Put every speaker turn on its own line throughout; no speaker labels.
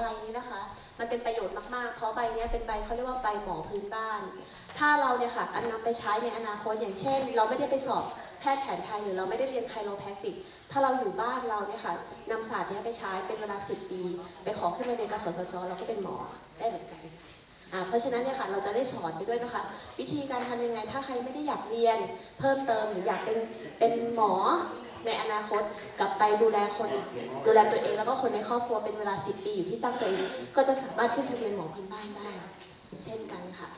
ใบนี้นะคะ มันเป็นประโยชน์มากๆ เพราะใบนี้เป็นใบเขาเรียกว่าใบหมอพื้นบ้าน ถ้าเราเนี่ยค่ะอันนำไปใช้ในอนาคตอย่างเช่น เราไม่ได้ไปสอบแพทย์แผนไทยหรือเราไม่ได้เรียนไคลโรแพคติก ถ้าเราอยู่บ้านเราเนี่ยค่ะนำศาสตร์นี้ไปใช้เป็นเวลา 10 ปี ไปขอขึ้นมาเป็นกสศจเราก็เป็นหมอได้เหมือนกันอ่าเพราะฉะนั้นเนี่ยค่ะเราจะได้สอนไปด้วยนะคะ วิธีการทำยังไงถ้าใครไม่ได้อยากเรียนเพิ่มเติมหรืออยากเป็นเป็นหมอ ในอนาคตกลับไปดูแลคนดูแลตัวเองแล้วก็คนในครอบครัวเป็นเวลา 10 ปีอยู่ที่ตั้งตัวเอง ก็จะสามารถขึ้นทะเบียนหมอพื้นบ้านได้ เช่นกันค่ะ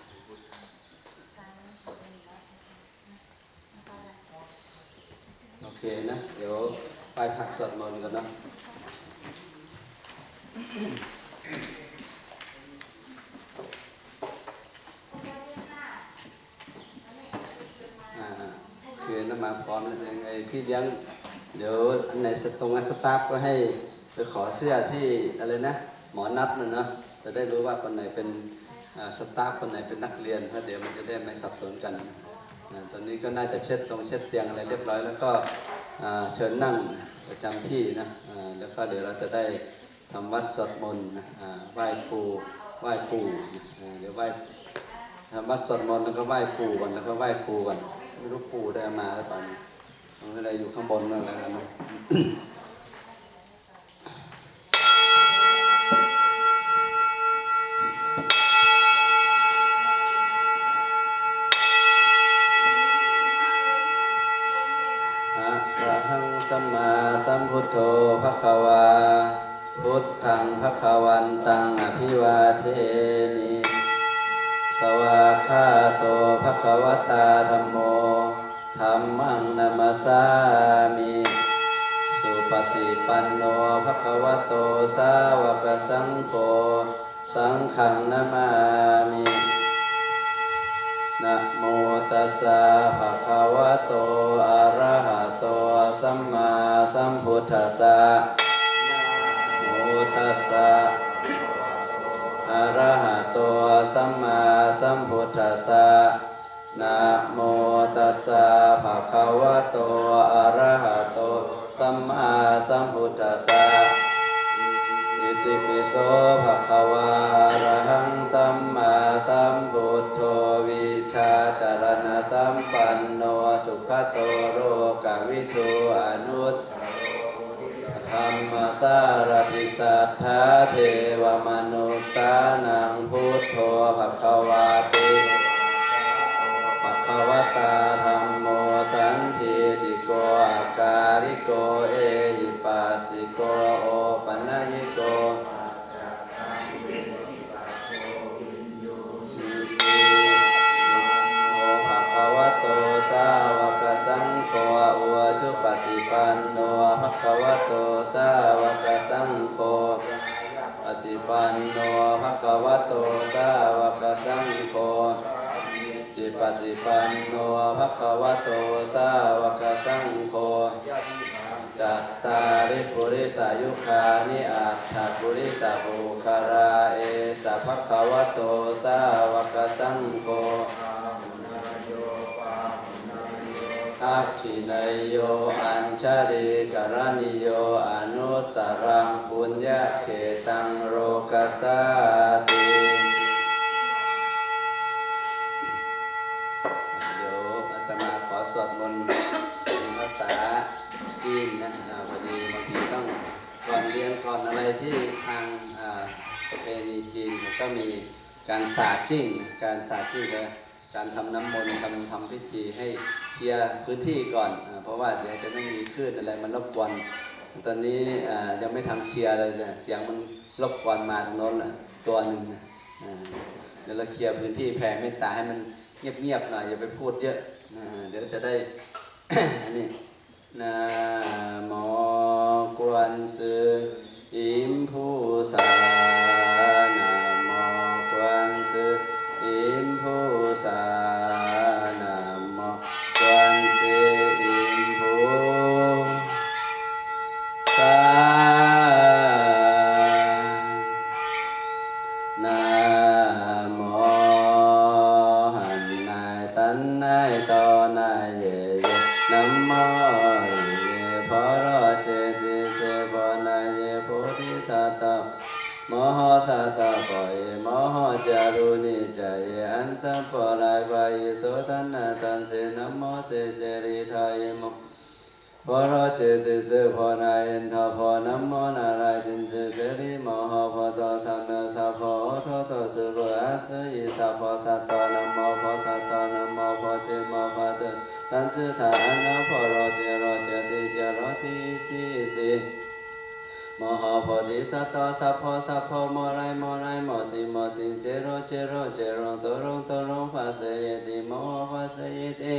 โอเคนะ เดี๋ยวไปพักสวดมนต์กันเนาะอ่า คือน้ำมาพร้อมแล้วยังไงพี่เลี้ยงเดี๋ยวอันไหนสตรงสตาฟก็ให้ไปขอเสื้อที่อะไรนะ หมอนัดนะเนาะจะได้รู้ว่าคนไหนเป็นสตาฟคนไหนเป็นนักเรียนเพราะเดี๋ยวมันจะได้ไม่สับสนกันนะตอนนี้ก็น่าจะเช็ดตรงเช็ดเตียงอะไรเรียบร้อย แล้วก็เชิญนั่งประจำที่นะแล้วก็เดี๋ยวเราจะได้ทำวัดสวดมนต์ไหว้ครูไหว้ปู่เดี๋ยวไหว้ทำวัดสวดมนต์แล้วก็ไหว้ปู่ก่อนแล้วก็ไหว้ครูก่อน ไม่รู้ปู่ได้มาหรือเปล่าไม่ได้อยู่ข้างบนนั่นแหละนะอะระหังสัมมาสัมพุทโธภควา พุทธังภควันตังอภิวาเทมิ สวาคาโตภควตาธรรมโม ธรรมังนามาสามิสุปฏิปันโนภควโตสาวกสังโฆสังฆังนามามินะโมตัสสะภะคะวะโตอะระหะโตสัมมาสัมพุทธัสสะโมตัสสะอะระหะโตสัมมาสัมพุทธัสสะ นะโมตัสสะภะคะวะโต อะระหะโต สัมมาสัมพุทธัสสะอิติปิโสภะคะวะอะระหังสัมมาสัมพุทโธวิชาจารณสัมปันโนสุขโตโรกวิทูอนุตธรรมสารติสัทธาเทวมนุษสานังพุทโธภะคะวาติ ภะควตาธรรมโมสันทิติโกอาการิโกเอหิปัสสิโกโอปัญญิโกอิติโอภะคะวโตสาวกสังโฆอุชุปฏิปันโนภะควโตสาวกสังโฆปฏิปันโนภะควโตสาวกสังโฆ จิปฏิปันโนภะคะวะโตสาวกสังโฆจัตตาริปุริสายุคานิอัตถปุริสาภูคาราเอสภะคะวะโตสาวกสังโฆทักขินยโยอัญชริกรณิโยอนุตตรังปุญญเขตังโรกัสสาติ สวดมนต์เป็นภาษาจีนนะพอดีบางทีต้องก่อนเรียนก่อนอะไรที่ทางประเพณีจีนก็มีการสาจิ้งการสาจิ้งคือการทำน้ำมนต์ทำทำพิธีให้เคลียร์พื้นที่ก่อนอเพราะว่าเดี๋ยวจะไม่มีคลื่นอะไรมันรบกวนตอนนี้ยังไม่ทำเคลียร์เลยเนี่ยเสียงมันรบกวนมาทางโน้นตัวหนึ่งเดี๋ยวเราเคลียร์พื้นที่แผ่เมตตาให้มัน เงียบๆหน่อยอย่าไปพูดเยอะนะเดี๋ยวจะได้ อันนี้นะโมกวนสืออิมผู้สา ตตะปะเยมโหจารุณิจายอันสัพพลายปโสตันนาตันเสนะโมเสเจริทายมพอเราเจติสพอนายินทพอนัมโมนาลายจินเสเสริมหพอตสัมเมสัพพอทโตสุโรอัสยิสัพพสัตตนัมโมพอสัตตนัมโมพอเจมพตตันจุทานะพอเรเจโรเจติเจโรติสิสิ มหาโพธิสัตตสัพพสัพพโมไรโมไรโมสิมสิงเจโรเจโรเจโรตโรงตโรงภาเสยติโมภาเสยติ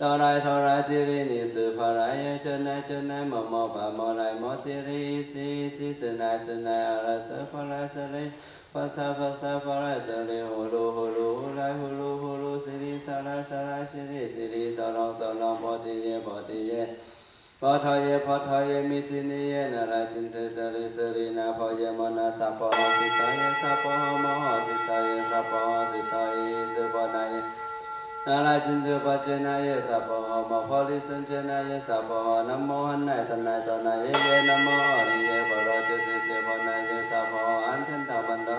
ตรายทรายติรินิสุภารายจนายจนายมมปะมรายมติริสิสิสนายสนายอรสภารายสเลภาษาภาษาภาราสเลหูรูหูรูหูลายหูรูหูรูสิริสาราสาราสิริสิริสรองสรองปฏิเยปฏิเย นารายจินเสตริสรินาพอยมนาสัพพะสิตายสัพพะมหสิตายสัพพะสิตายสุปนายนาลาจินเจปเจนายสัพพะมะพอลิสันเจนายสัพพนโมหันนายตนายตนายเยนโมอริเยปโรจติเสปะนายสัพพะอันทันตะวันโด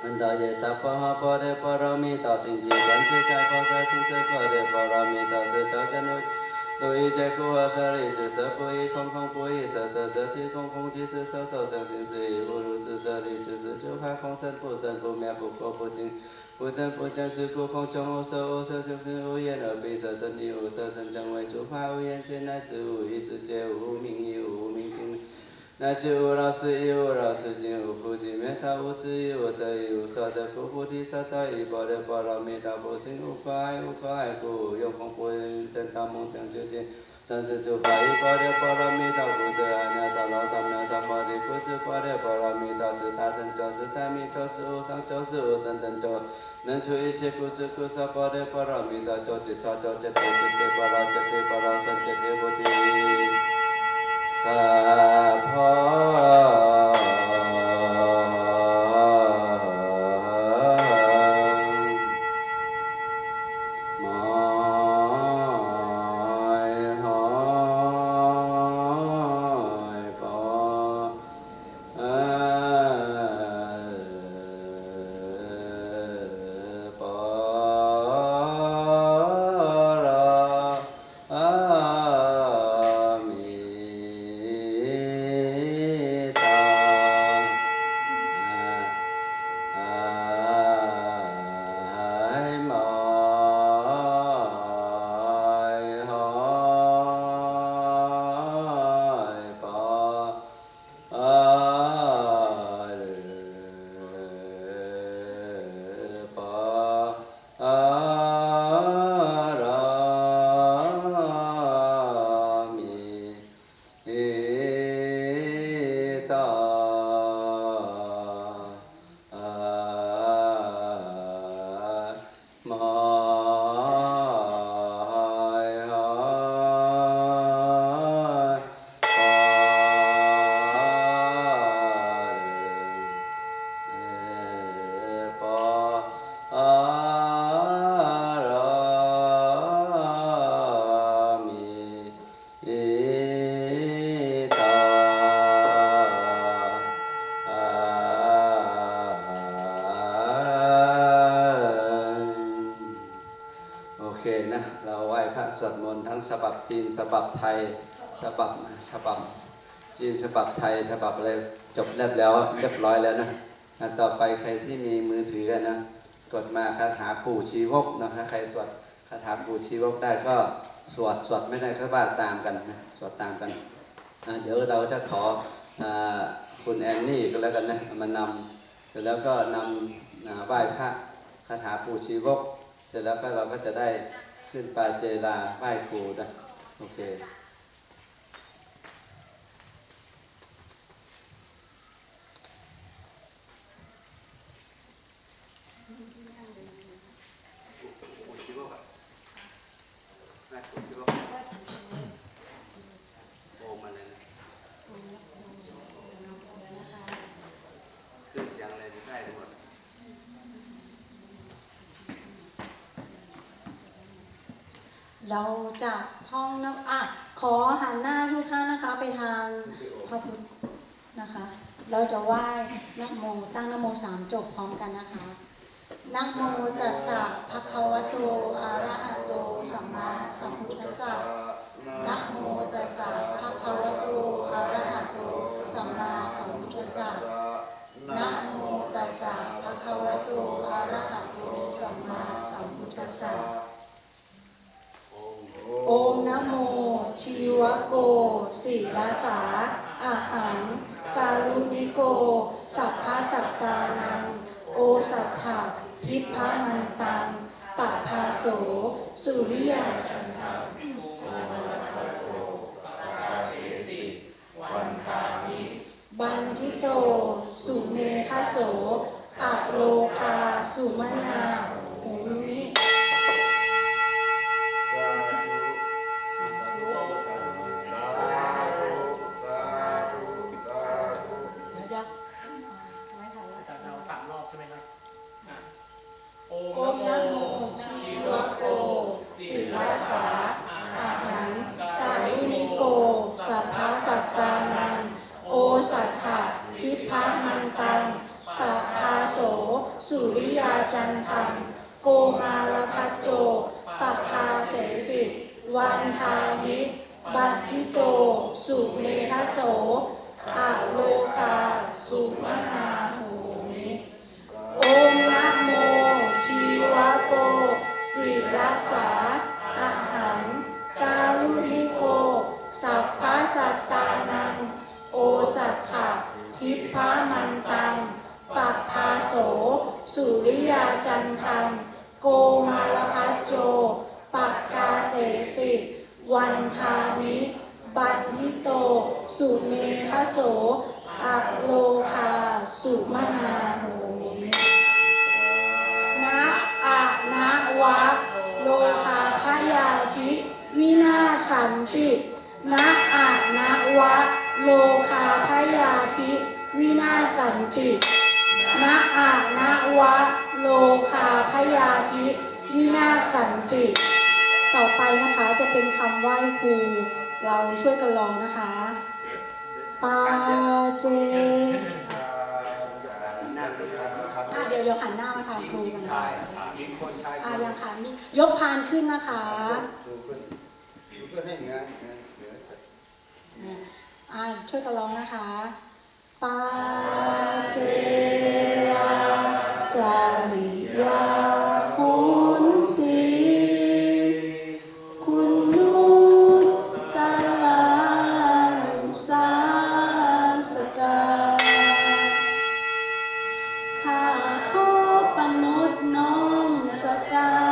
มันโดเยสัพพะปะเรปะรมิตาสิงจีวันตุใจปะสะสิเสปะเรปะรมิตาเสจจันุตุยเจคุหะสริจุส 如一切苦厄舍利之色，不异空空，不异色色，色即空，空即是，色受生行识，亦不如是舍利之是诸法空生不生，不灭不垢不净，不增不减，是故空中无色，无色生生，无眼耳鼻舌身意，无色生，将为诸法无眼见，乃至无意识界，无名亦无名尽。南就我老师一我老师经我父亲灭他我自一我得一无所得菩菩提萨埵依般若波罗蜜多佛心无挂碍无挂碍故有功夫等到梦想究竟，三世诸佛依般若波罗蜜多福德阿耨多罗三藐三菩提故知般若波罗蜜多是大乘教是大明教是无上教是无等等教，能除一切苦之苦萨般若波罗蜜多教即萨教即地地地般若即地般若僧即地菩提。 ติปะระสัจจิตติพุท ทั้งฉบับจีนฉบับไทยฉบับฉบับจีนฉบับไทยฉบับอะไรจบเรียบแล้วเรียบร้อยแล้วนะต่อไปใครที่มีมือถือนะกดมาคาถาปู่ชีวกนะถ้าใครสวดคาถาปู่ชีวกได้ก็สวดสวดไม่ได้ก็ว่าตามกันนะสวดตามกันเดี๋ยวเราจะขออคุณแอนนี่ก็แล้วกันนะมานำเสร็จแล้วก็นำไหว้พระคาถาปู่ชีวก เสร็จแล้วก็เราก็จะได้ ขึ้นปาเจลาไหว้ครูนะโอเค โอมาเลยนะขึ้นเสียงอะไรได้หมด
เราจะท่องนะอะขอหันหน้าทุกท่านนะคะ ไปทางพระพุทธนะคะ
เราจะไหว้นะโมตั้งนะโมสามจบพร้อมกันนะคะนะโมตัสสะภะคะวะโตอะระหะโตสัมมาสัมพุทธัสสะนะโมตัสสะภะคะวะโตอะระหะโตสัมมาสัมพุทธัสสะนะโมตัสสะภะคะวะโตอะระหะโตสัมมาสัมพุทธัสสะ โม ชีวโกศิลาสาอาหัง การุณิโก สัพพะสัตตานัง โอสัทธาทิพพมันตังปะพาโส สุริยง วันทามิตรบัตทิโต สุเมทโสอะโลคา สุมนาโหมิอมนะโม ชีวโกศิลสาอาหันการุณิโก สัพพะสัตตานัง โอสัทธะทิพะมันตังปะพาโส สุริยาจันทัง โกมาลพัจโจ สิวันทามิบันทิโต สุเมทโสอะโลคา สุมนาโหมินะอะนะวะ โลภาพยาธิ วินาศสันตินะอะนะวะ โลคาพยาธิ วินาศสันตินะอะนะวะ โลคาพยาธิ วินาศสันติ ต่อไปนะคะจะเป็นคำไหว้ครู เราช่วยกันลองนะคะปาเจอะเดี๋ยวเดี๋ยวหันหน้ามาทางครูกันนะคะ
หญิงคนชาย
อะยังค่ะนี่ยกพานขึ้นนะคะ
อะ
ช่วยกันร้องนะคะปาเจรา อ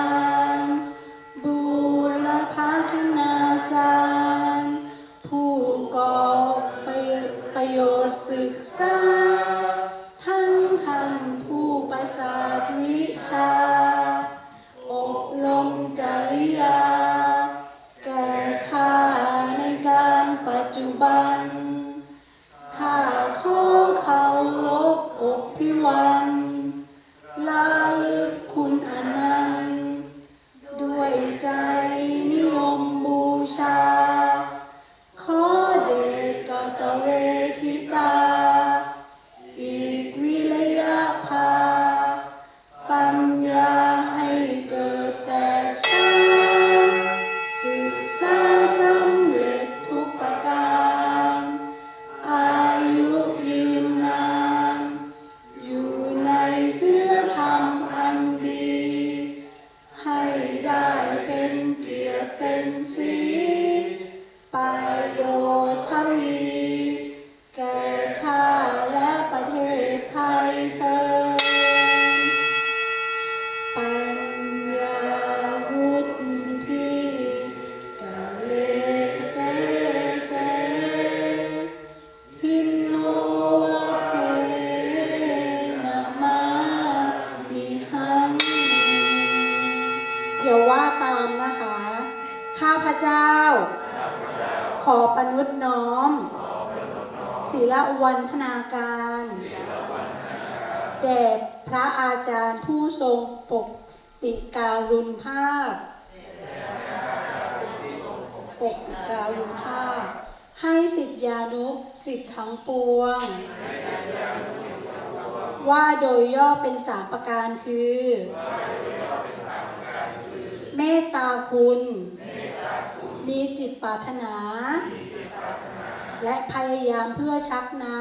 กติการุณภาพปกติการุณภาพ ให้สิทธิานุสิทธิ์ทั้งปวง ว่าโดยย่อเป็นสามประการคือ เมตตาคุณ มีจิตปรารถนา และพยายามเพื่อชักนำ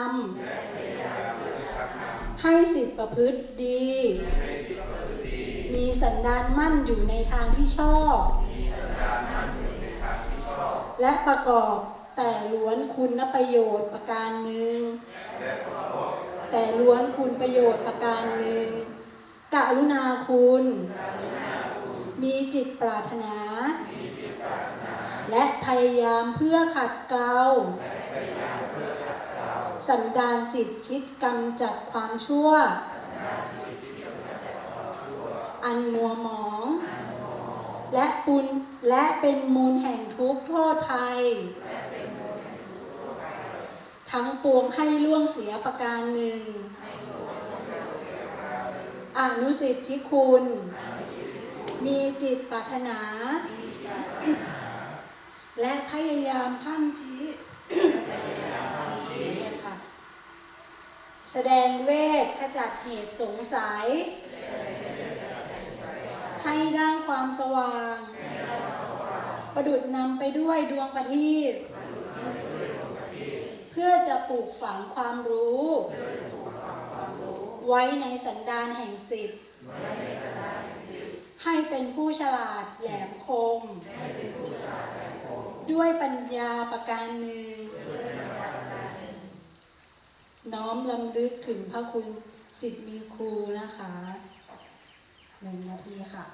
ให้สิทธิประพฤติดี มีสันดานมั่นอยู่ในทางที่ชอบ และประกอบแต่ล้วนคุณประโยชน์ประการหนึ่ง แต่ล้วนคุณประโยชน์ประการหนึ่งกรุณาคุณ มีจิตปรารถนา และพยายามเพื่อขัดเกลาสันดานสิทธิคิดกำจัดความชั่ว อันมัวหมอง และปุนและเป็นมูลแห่งทุกข์โทษภัย ทั้งปวงให้ล่วงเสียประการหนึ่ง อนุสิทธิคุณ มีจิตปรารถนา และพยายามพันชี้แสดงเวทขจัดเหตุสงสัย ให้ได้ความสว่าง ประดุดนำไปด้วยดวงประทีปเพื่อจะปลูกฝังความรู้ ไว้ในสันดานแห่งสิทธิ์ให้เป็นผู้ฉลาดแหลมคม ด้วยปัญญาประการหนึ่ง น้อมลำลึกถึงพระคุณสิทธิ์มีครูนะคะ หนึ่งนาทีค่ะ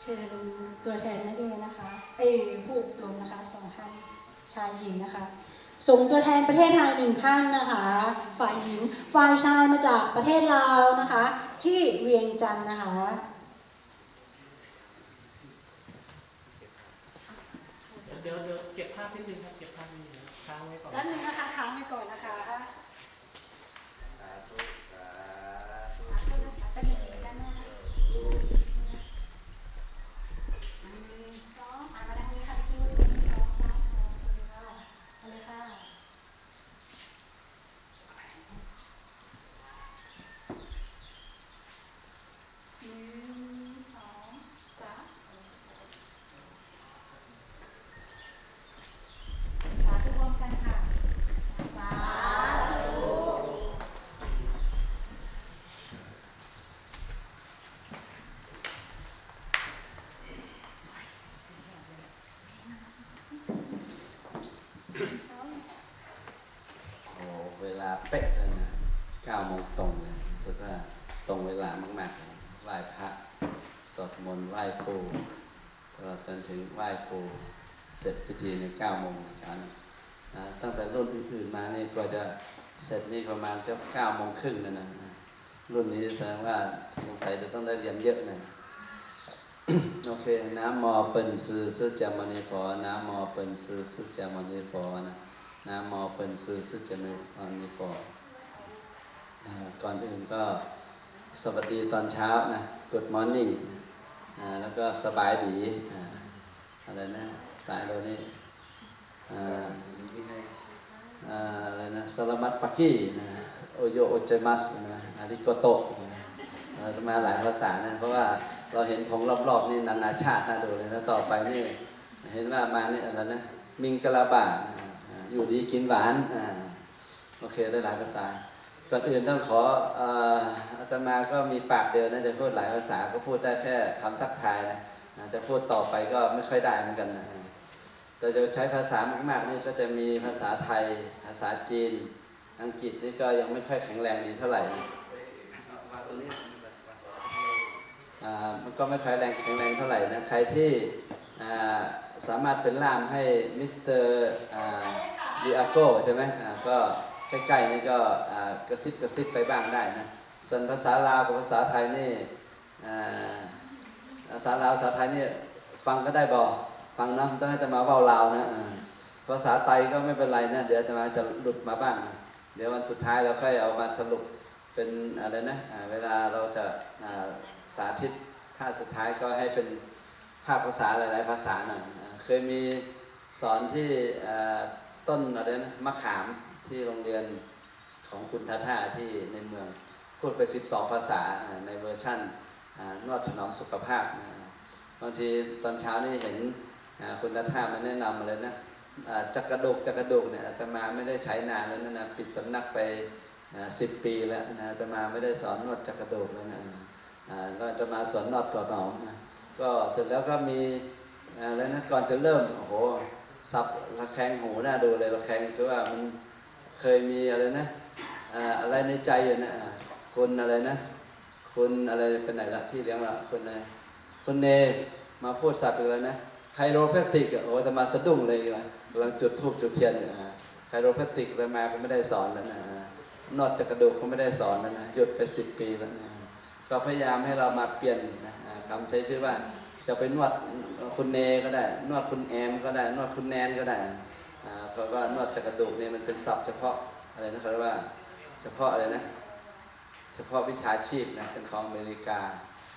เชิญตัวแทนนักเรียนนะคะ เอ้ผู้อบรมนะคะสองท่านชายหญิงนะคะ ส่งตัวแทนประเทศไทยหนึ่งท่านนะคะ ฝ่ายหญิง ฝ่ายชายมาจากประเทศลาวนะคะ ที่เวียงจันทร์นะคะ
เดี๋ยวเดี๋ยวเก็บภาพนิดนึงครับ เก็บภาพนิดนึงค้างไว้ก่อน
ด้านหนึ่งนะคะค้างไว้ ก่อนนะคะ
สาธุสาธุ
ด้านหนึ่งด้านหน้าสองอ่านมาด้านนี้ค่ะพี่คิวหนึ่งสองสามสี่ค่ะเอาเลยค่ะ หนึ่งสองสามสาธุรวมกันค่ะ สาธุ
โอ้เวลาเป๊ะเลยนะเก้า โมงตรงเลยสึกว่าตรงเวลามากๆไหว้พระสวดมนต์ไหว้ปู่ตลอดจนถึงไหว้ครูเสร็จพิธีในเก้าโมงเช้านี้นะตั้งแต่รุ่นอื่นๆมานี่ก็จะเสร็จนี่ประมาณก็เก้าโมงครึ่งนั่นนะรุ่นนี้แสดงว่าสงสัยจะต้องได้เรียนเยอะหน่อยโอเคน้ำมอเปิ่นซื้อซื้อจามณีฟอน้ำมอเปิ่นซื้อซื้อจามณีฟอนะน้ำมอเปิ่นซื้อซื้อจามณีฟออ่า ก่อนอื่นก็สวัสดีตอนเช้านะ Good morning อ่าแล้วก็สบายดีอะไรนะสายเรานี่อ่าอ่าอะไรนะสลามัตปักกี้นะโอโยโอเจมัสนะอาริโกโตะจะมาหลายภาษานะเพราะว่าเราเห็นธงรอบๆนี่นานาชาติน่าดูเลยนะต่อไปนี่เห็นว่ามานี่อะไรนะมิงกะลาบาอ่าอยู่ดีกินหวานโอเคได้หลายภาษา ก่อนอื่นต้องขออาตมาก็มีปากเดียวนะจะพูดหลายภาษาก็พูดได้แค่คำทักทายนะจะพูดต่อไปก็ไม่ค่อยได้เหมือนกันนะแต่จะใช้ภาษามากๆนี่ก็จะมีภาษาไทย ภาษาจีน อังกฤษนี่ก็ยังไม่ค่อยแข็งแรงดีเท่าไหร่นะอ่ามันก็ไม่ค่อยแรงแข็งแรงเท่าไหร่นะใครที่อ่าสามารถเป็นล่ามให้มิสเตอร์ดิอาโกใช่ไหมก็ ใกล้ๆนี่ก็กระซิบกระซิบไปบ้างได้นะ ส่วนภาษาลาวกับภาษาไทยนี่ภาษาลาวภาษาไทยนี่ฟังก็ได้บ่ฟังเนาะต้องให้แตมาเว้าลาวนะภาษาไตก็ไม่เป็นไรนะเดี๋ยวตมาจะหลุดมาบ้าง เดี๋ยววันสุดท้ายเราค่อยเอามาสรุปเป็นอะไรนะเวลาเราจะสาธิตท่าสุดท้ายก็ให้เป็นภาคภาษาหลาย ๆ ภาษาหน่อยอ่าเคยมีสอนที่ต้นอะไรนะมะขาม ที่โรงเรียนของคุณท่าท่าที่ในเมืองพูดไป 12 ภาษาในเวอร์ชั่นนวดถนอมสุขภาพบางทีตอนเช้านี่เห็นคุณท่าท่ามาแนะนำอะไรนะจักกระดูกจักกระดูกเนี่ยอาตมาไม่ได้ใช้นานแล้วนะนะปิดสำนักไปสิบปีแล้วนะอาตมาไม่ได้สอนนวดจักกระดูกแล้วนะอ่าก็จะมาสอนนวดตัวหนอมนะก็เสร็จแล้วก็มีอะไรนะก่อนจะเริ่มโอ้โหสับระแคงหูน่าดูเลยระแคงคือว่ามัน เคยมีอะไรนะอะไรในใจอยู่นะอ่าคุณอะไรนะคุณอะไรเป็นไหนละพี่เลี้ยงละคุณอะไรคุณเนมาพูดสับอีกแล้วนะไคโรแพติกโอ้จะมาสะดุ้งเลยอีกำลังจุดทูบจุดเทียนอยู่อ่าไคโรแพติกไปมาก็ไม่ได้สอนแล้วนะนอดจากกระดูกก็ไม่ได้สอนแล้วนะหยุดไปสิบปีแล้วนะก็พยายามให้เรามาเปลี่ยนนะคำใช้ชื่อว่าจะไปนวดคุณเนก็ได้ นวดคุณแอมก็ได้ นวดคุณแนนก็ได้ ราะว่านวดจากกระดูกเนี่ยมันเป็นศัพท์เฉพาะอะไรนะเขาเรียกว่าเฉพาะอะไรนะ เฉพาะวิชาชีพนะเป็นของอเมริกา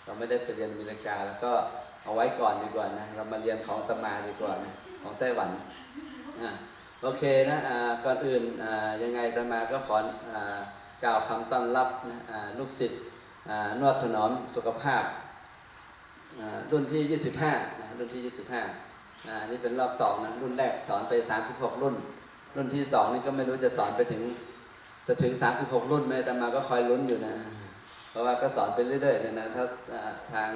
เราไม่ได้ไปเรียนอเมริกา แล้วก็เอาไว้ก่อนดีกว่านะเรามาเรียนของตมาดีกว่านะของไต้หวันอะโอเคนะอ่าก่อนอื่นอ่ายังไงตมาก็ขออ่ากล่าวคำต้อนรับนะอ่าลูกศิษย์อ่านวดถนอมสุขภาพอ่ารุ่นที่ 25นะรุ่นที่ 25 นะนี่เป็นรอบสองนะรุ่นแรกสอนไป 36 รุ่น รุ่นที่สองนี่ก็ไม่รู้จะสอนไปถึงจะถึง 36 รุ่นไหมแต่มาก็คอยลุ้นอยู่นะ เพราะว่าก็สอนไปเรื่อยๆเนยนะถ้าทาง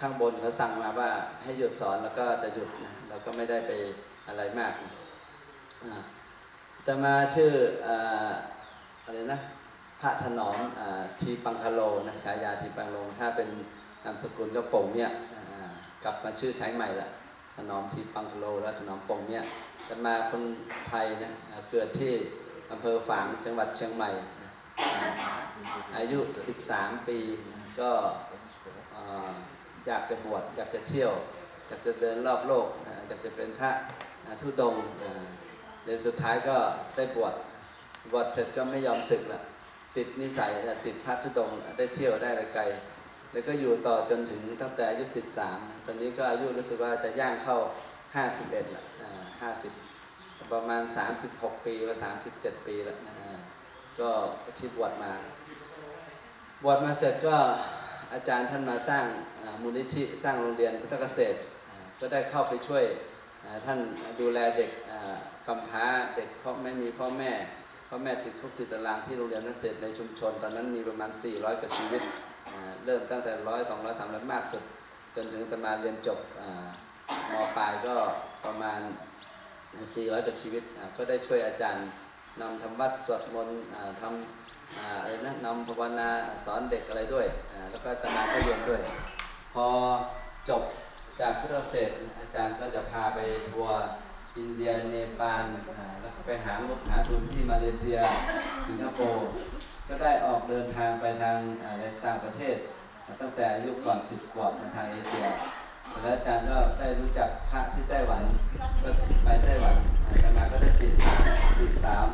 ข้างบนเขาสั่งมาว่าให้หยุดสอนแล้วก็จะหยุดนะเราก็ไม่ได้ไปอะไรมากนะแต่มาชื่อออะไรนะพระถนอมอทีปังคโลนะฉายาทีปังโลถ้าเป็นนามสกุลก็ป่งเนี่ยกลับมาชื่อใช้ใหม่ละ ถนอมทีปังคโลและถนอมปงเนี่ยแต่มาคนไทยนะเกิดที่อำเภอฝางจังหวัดเชียงใหม่ อายุ 13 ปีก็อยากจะบวชอยากจะเที่ยว อยากจะเดินรอบโลกอยากจะเป็นพระอ่าธุดงเรียนสุดท้ายก็ได้บวชบวชเสร็จก็ไม่ยอมศึกละติดนิสัยติดพระธุดงได้เที่ยวได้อะไรไกล แล้วก็อยู่ต่อจนถึงตั้งแต่อายุ 13 ตอนนี้ก็อายุรู้สึกว่าจะย่างเข้า 51ละอ่า50ประมาณ 36 ปีว่า37 ปีแล้วนะก็ที่บวชมา บวชมาเสร็จก็อาจารย์ท่านมาสร้างมูลนิธิสร้างโรงเรียนพุทธเกษตร ก็ได้เข้าไปช่วยท่านดูแลเด็กกำพร้าเด็กเพราะไม่มีพ่อแม่พ่อแม่ติดคุกติดตารางที่โรงเรียนนักเกษตรในชุมชน ตอนนั้นมีประมาณ 400กว่าชีวิต เริ่มตั้งแต่ร้อยสองร้อยสามร้อยมากสุด จนถึงตมาเรียนจบมปลายก็ประมาณ 400กว่าชีวิต ก็ได้ช่วยอาจารย์นำทำวัดสวดมนต์ทำอ่าอะไรนะนำภาวนาสอนเด็กอะไรด้วย แล้วก็ตมาก็เรียนด้วย พอจบจากพุทธเกษตรอาจารย์ก็จะพาไปทัวร์อินเดียเนปาลแล้วก็ไปหางบหาทุนที่มาเลเซีย สิงคโปร์ ก็ได้ออกเดินทางไปทางอะไรต่างประเทศ ตั้งแต่อายุก่อน10ขวบมาทางเอเชียแล้วอาจารย์ก็ได้รู้จักพระที่ไต้หวันก็ไปไต้หวันอาจารย์มาก็ได้ติดติดสาม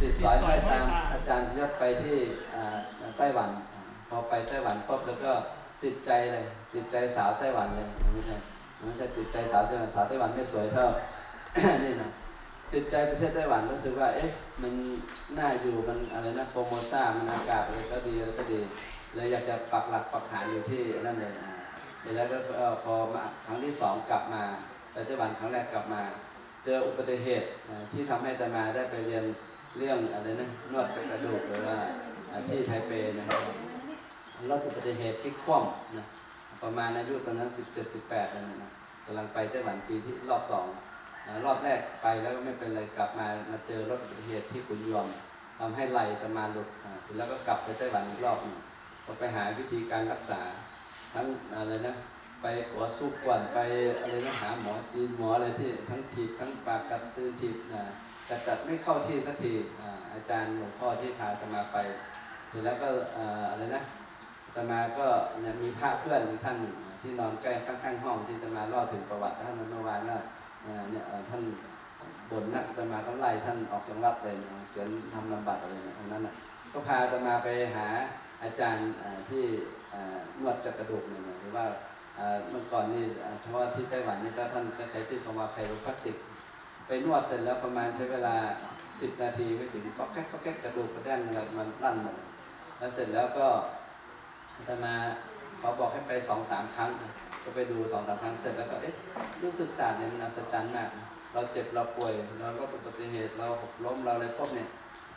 ติดสอยไปตามอาจารย์ที่ไปที่อ่าไต้หวันอ่าพอไปไต้หวันปุ๊บแล้วก็ติดใจเลย ติดใจสาวไต้หวันเลยไม่ใช่ไม่ใช่ติดใจสาวไต้หวันสาวไต้หวันไม่สวยเท่านี่นะ ติดใจประเทศไต้หวันรู้สึกว่าเอ๊ะมันน่าอยู่มันอะไรนะโฟโมซ่ามันอากาศอะไรก็ดีอะไรก็ดีเลยอยากจะปักหลักปักฐานอยู่ที่นั่นเลยอ่าเสร็จแล้วก็พอมาครั้งที่สองกลับมาไปไต้หวันครั้งแรกกลับมา เจออุบัติเหตุที่ทำให้ตมาได้ไปเรียนเรื่องอะไรนะนวดกระดูกหรือว่าที่ไทเปนะครับรถอุบัติเหตุพลิกคว่ำนะประมาณอายุตอนนั้นสิบเจ็ดสิบแปดนั่นนะกำลังไปไต้หวันปีที่รอบสอง รอบแรกไปแล้วก็ไม่เป็นไรกลับมามาเจอรถอุบัติเหตุที่ขุนยวนทำให้ไหลอาตมาหลุดอ่าเสร็จแล้วก็กลับไปไต้หวันอีกรอบนึงก็ไปหาวิธีการรักษาทั้งอะไรนะไปหัวสู้กวนไปอะไรนะหาหมอจีนหมออะไรที่ทั้งถีบทั้งปากกัดตื่นถีบนะแต่จัดไม่เข้าที่สักทีอาจารย์หลวงพ่อที่พาอาตมาไป เสร็จแล้วก็อะไรนะอาตมาก็เนี่ยมีพระเพื่อนท่านที่นอนใกล้ข้างๆห้องที่อาตมาเล่าถึงประวัติท่านเมื่อวานว่า เนี่ยท่านบนนักอาตมาก็ไล่ท่านออกจากวัดเลยเขียนทำลำบัตรอะไรเนี่ยตรงนั้นนะก็พาอาตมาไปหาอาจารย์ที่นวดจักรกระดูกเนี่ยหรือว่าเมื่อก่อนนี่เพราะว่าที่ไต้หวันนี่ก็ท่านก็ใช้ชื่อคำว่าไคโรพราคติก ไปนวดเสร็จแล้วประมาณใช้เวลา 10 นาทีไม่ถึงก็แก๊กก็แก๊กกระดูกกระแด้งอะไรมันลั่นหมดแล้วเสร็จแล้วก็อาตมาเขาบอกให้ไปสองสามครั้ง ก็ไปดูสองสามครั้งเสร็จแล้วก็เอ๊ะรู้สึกศาสตร์เนี่ยมันอัศจรรย์มาก เราเจ็บเราป่วยเราก็อุบัติเหตุเราหกล้มเราอะไรพวกเนี่ย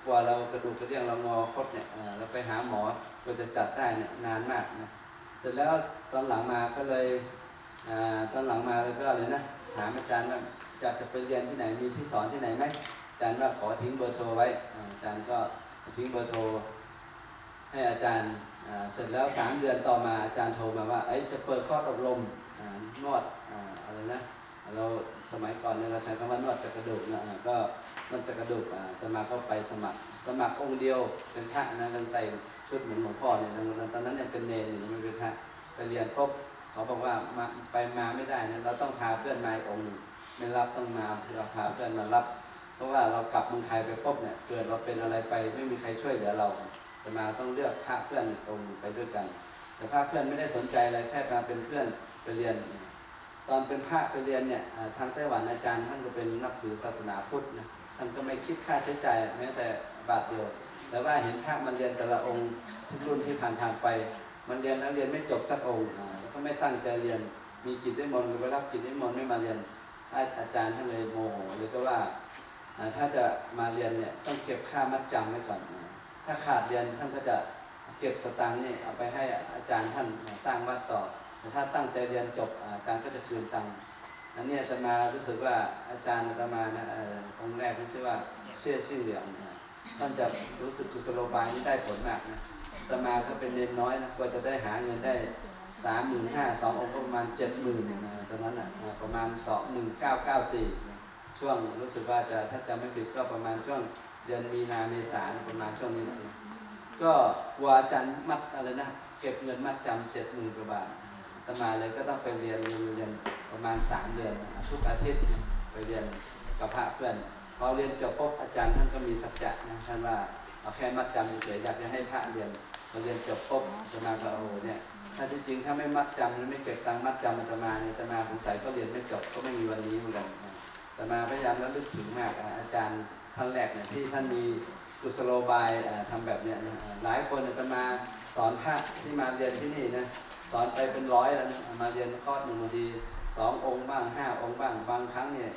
กว่าเรากระดูกกระเดี่ยงเรางอคดเนี่ยเราไปหาหมอกว่าจะจัดได้เนี่ยนานมากนะเสร็จแล้วตอนหลังมาก็เลยอตอนหลังมาแล้วก็เลยนะถามอาจารย์ว่าอยากจะไปเรียนที่ไหนมีที่สอนที่ไหนไหมอาจารย์ว่าขอทิ้งเบอร์โทรไว้อาจารย์ก็ทิ้งเบอร์โทรให้อาจารย์ เสร็จแล้วสามเดือนต่อมาอาจารย์โทรมาว่าเอ้จะเปิดคอร์สอบรมนวดอะไรนะเราสมัยก่อนเนี่ยเราใช้คำว่านวดจักระดูกนะก็นวดจักระดูกจะมาก็ไปสมัครสมัครองค์เดียวเป็นพระนะตั้งแต่ชุดเหมือนหลวงพ่อเนี่ยตอนนั้นยังเป็นเนรอยู่ไม่เป็นพระไปเรียนปุ๊บเขาบอกว่ามาไปมาไม่ได้นะเราต้องพาเพื่อนมาอีกองค์หนึ่งไม่รับต้องมาเราพาเพื่อนมารับ เพราะว่าเรากลับเมืองไทยไปปุ๊บเนี่ยเกิดเราเป็นอะไรไปไม่มีใครช่วยเหลือเรา จะมาต้องเลือกพระเพื่อนองค์ไปด้วยกัน แต่พระเพื่อนไม่ได้สนใจอะไรแค่มาเป็นเพื่อนไปเรียน ตอนเป็นพระไปเรียนเนี่ยอ่าทางไต้หวันอาจารย์ท่านก็เป็นนับถือศาสนาพุทธนะท่านก็ไม่คิดค่าใช้จ่ายแม้แต่บาทเดียว แต่ว่าเห็นพระมันเรียนแต่ละองค์ที่รุ่นที่ผ่านทางๆไป มันเรียนแล้วเรียนไม่จบสักองค์อ่าแล้วก็ไม่ตั้งใจเรียนมีกิจได้มนต์ก็ไปรับกิจได้มนต์ไม่มาเรียนอาอาจารย์ท่านเลยโมโหเลยก็ว่าถ้าจะมาเรียนเนี่ยต้องเก็บค่ามัดจำไว้ก่อน ถ้าขาดเรียนท่านก็จะเก็บสตังค์นี่เอาไปให้อาจารย์ท่านสร้างวัดต่อแต่ถ้าตั้งใจเรียนจบอาจารย์ก็จะคืนตังค์อันนี้อาตมารู้สึกว่าอาจารย์อาตมานะองค์แรกนี่ชื่อว่าเชื่อซิ่งเหลียงนะท่านจะรู้สึกกุศโลบายนี่ได้ผลมากนะอาตมาเขาเป็นเนนน้อยนะกว่าจะได้หาเงินได้สามหมื่นห้าสององค์ประมาณเจ็ดหมื่นนะตอนนั้นอะประมาณสองหนึ่งเก้าเก้าสี่ช่วงรู้สึกว่าจะถ้าจำไม่ผิดก็ประมาณช่วง ดือนมีนาเมษาประมาณช่วงนี้นะก็กลัวอาจารย์มัดอะไรนะเก็บเงินมัดจำเจ็ดหมื่นกว่าบาทตมาเลยก็ต้องไปเรียนเรียนประมาณสามเดือนทุกอาทิตย์ไปเรียนกับพระเพื่อนพอเรียนจบปุ๊บอาจารย์ท่านก็มีสัจจะนะท่านว่าเอาแค่มัดจำเฉยอยากจะให้พระเรียนพอเรียนจบปุ๊บตมาก็โอ้เนี่ยถ้าจริงถ้าไม่มัดจำหรือไม่เก็บตังค์มัดจำอาตมาเนี่ยอาตมาสงสัยก็เรียนไม่จบก็ไม่มีวันนี้เหมือนกันอาตมาพยายามระลึกถึงมากอาจารย์ ขั้นแรกเนี่ยที่ท่านมีกุศโลบายเอ่อทำแบบเนี้ยนะหลายคนอาตมาสอนพระที่มาเรียนที่นี่นะสอนไปเป็นร้อยแล้วนะมาเรียนคอร์สหนึ่งบางทีสององค์บ้างห้าองค์บ้างบางครั้งเนี่ย